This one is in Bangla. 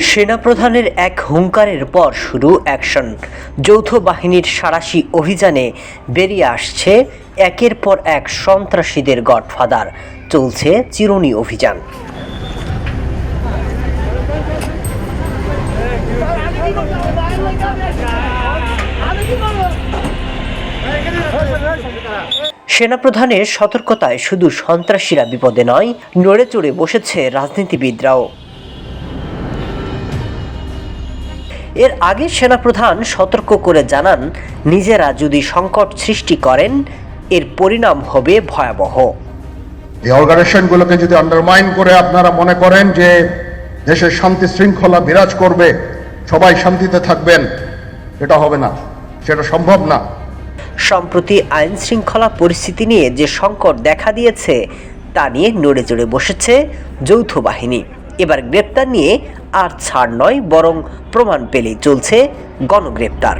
সেনাপ্রধানের এক হুঙ্কারের পর শুরু অ্যাকশন। যৌথ বাহিনীর সারাশি অভিযানে বেরিয়ে আসছে একের পর এক সন্ত্রাসীদের গডফাদার। চলছে চিরুনি অভিযান। সেনাপ্রধানের সতর্কতায় শুধু সন্ত্রাসীরা বিপদে নয় নড়ে চড়ে বসেছে রাজনীতিবিদরাও। এর আগে সেনাপ্রধান সতর্ক করে জানান নিজেরা যদি সংকট সৃষ্টি করেন এর পরিণাম হবে ভয়াবহ। এই অর্গানাইজেশনগুলোকে যদি আন্ডারমাইন করে আপনারা মনে করেন যে দেশের শান্তি শৃঙ্খলা বিরাজ করবে সবাই শান্তিতে থাকবেন এটা হবে না সেটা সম্ভব না। সম্প্রতি আইন শৃঙ্খলা পরিস্থিতি নিয়ে যে সংকট দেখা দিয়েছে তা নিয়ে নড়ে চড়ে বসেছে যৌথ বাহিনী। এবার গ্রেপ্তার নিয়ে আর ছাড় নয় বরং প্রমাণ পেলেই চলছে গণগ্রেপ্তার।